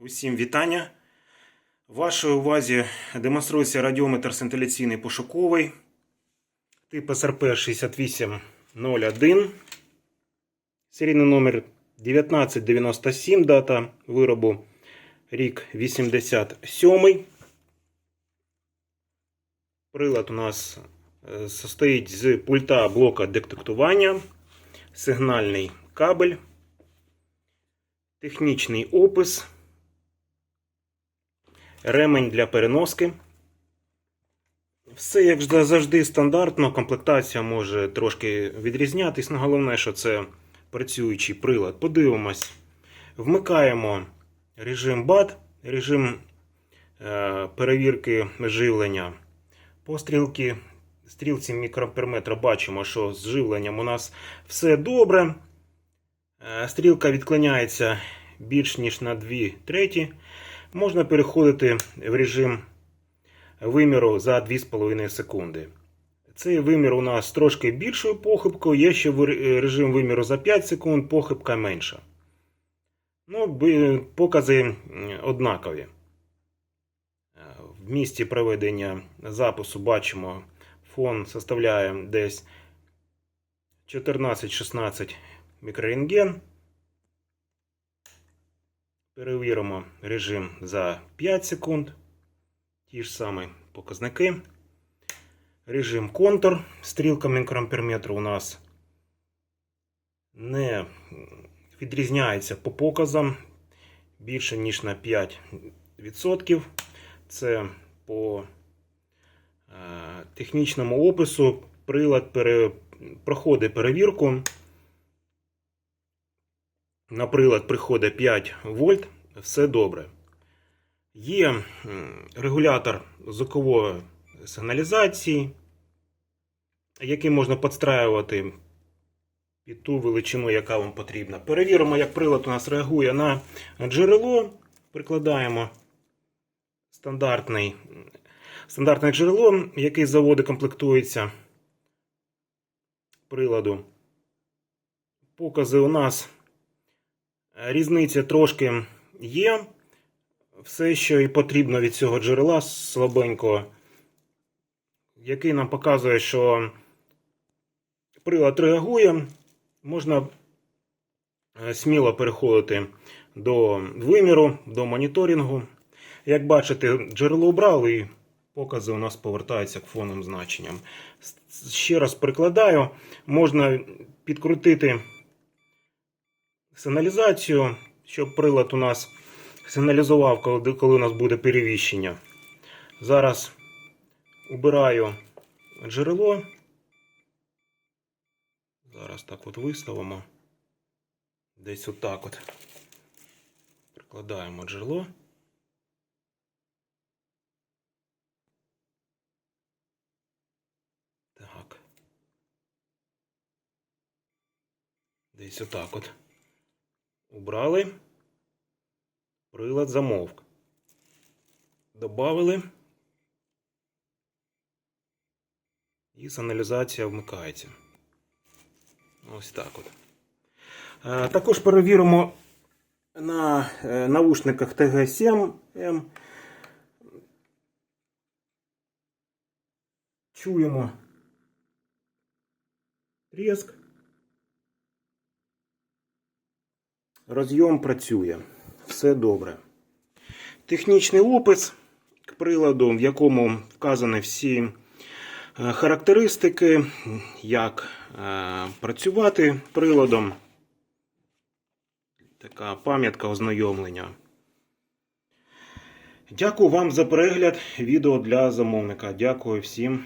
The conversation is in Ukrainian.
Усім вітання. Вашій увазі демонструється радіометр синтеляційний пошуковий тип СРП 6801. Серійний номер 1997, дата виробу рік 87. Прилад у нас е, состоїть з пульта блока детектування, сигнальний кабель, технічний опис ремень для переноски. Все, як завжди, стандартно. Комплектація може трошки відрізнятись, але головне, що це працюючий прилад. Подивимось. Вмикаємо режим BAT, режим е, перевірки живлення. По стрілки, стрілці мікроамперметра бачимо, що з живленням у нас все добре. Е, Стрілка відклоняється більш ніж на 2 треті можна переходити в режим виміру за 2,5 секунди. Цей вимір у нас трошки більшою похибкою, є ще режим виміру за 5 секунд, похибка менша. Ну, покази однакові. В місці проведення запису бачимо, фон составляє десь 14-16 мікрорентген. Перевіримо режим за 5 секунд. Ті ж самі показники. Режим контур. Стрілка мікроамперметру у нас не відрізняється по показам більше, ніж на 5%. Це по е, технічному опису прилад проходить перевірку. На прилад приходить 5 вольт, все добре. Є регулятор звукової сигналізації, який можна підстраювати під ту величину, яка вам потрібна. Перевіримо, як прилад у нас реагує на джерело. Прикладаємо стандартний, стандартне джерело, яке з заводу комплектується приладу. Покази у нас Різниця трошки є. Все, що і потрібно від цього джерела слабенького, який нам показує, що прилад реагує, можна е, сміло переходити до виміру, до моніторингу. Як бачите, джерело обрали і покази у нас повертаються к фоновим значенням. Ще раз прикладаю, можна підкрутити сигналізацію, щоб прилад у нас сигналізував, коли, коли у нас буде перевіщення. Зараз убираю джерело. Зараз так от виставимо. Десь отак от. Прикладаємо джерело. Так. Десь отак от. Убрали. Прилад замовк. Добавили. І сигналізація вмикається. Ось так от. Е, Також перевіримо на е, наушниках TG7M. Чуємо тріск. Розйом працює. Все добре. Технічний опис к приладу, в якому вказані всі е, характеристики, як е, працювати приладом. Така пам'ятка ознайомлення. Дякую вам за перегляд відео для замовника. Дякую всім.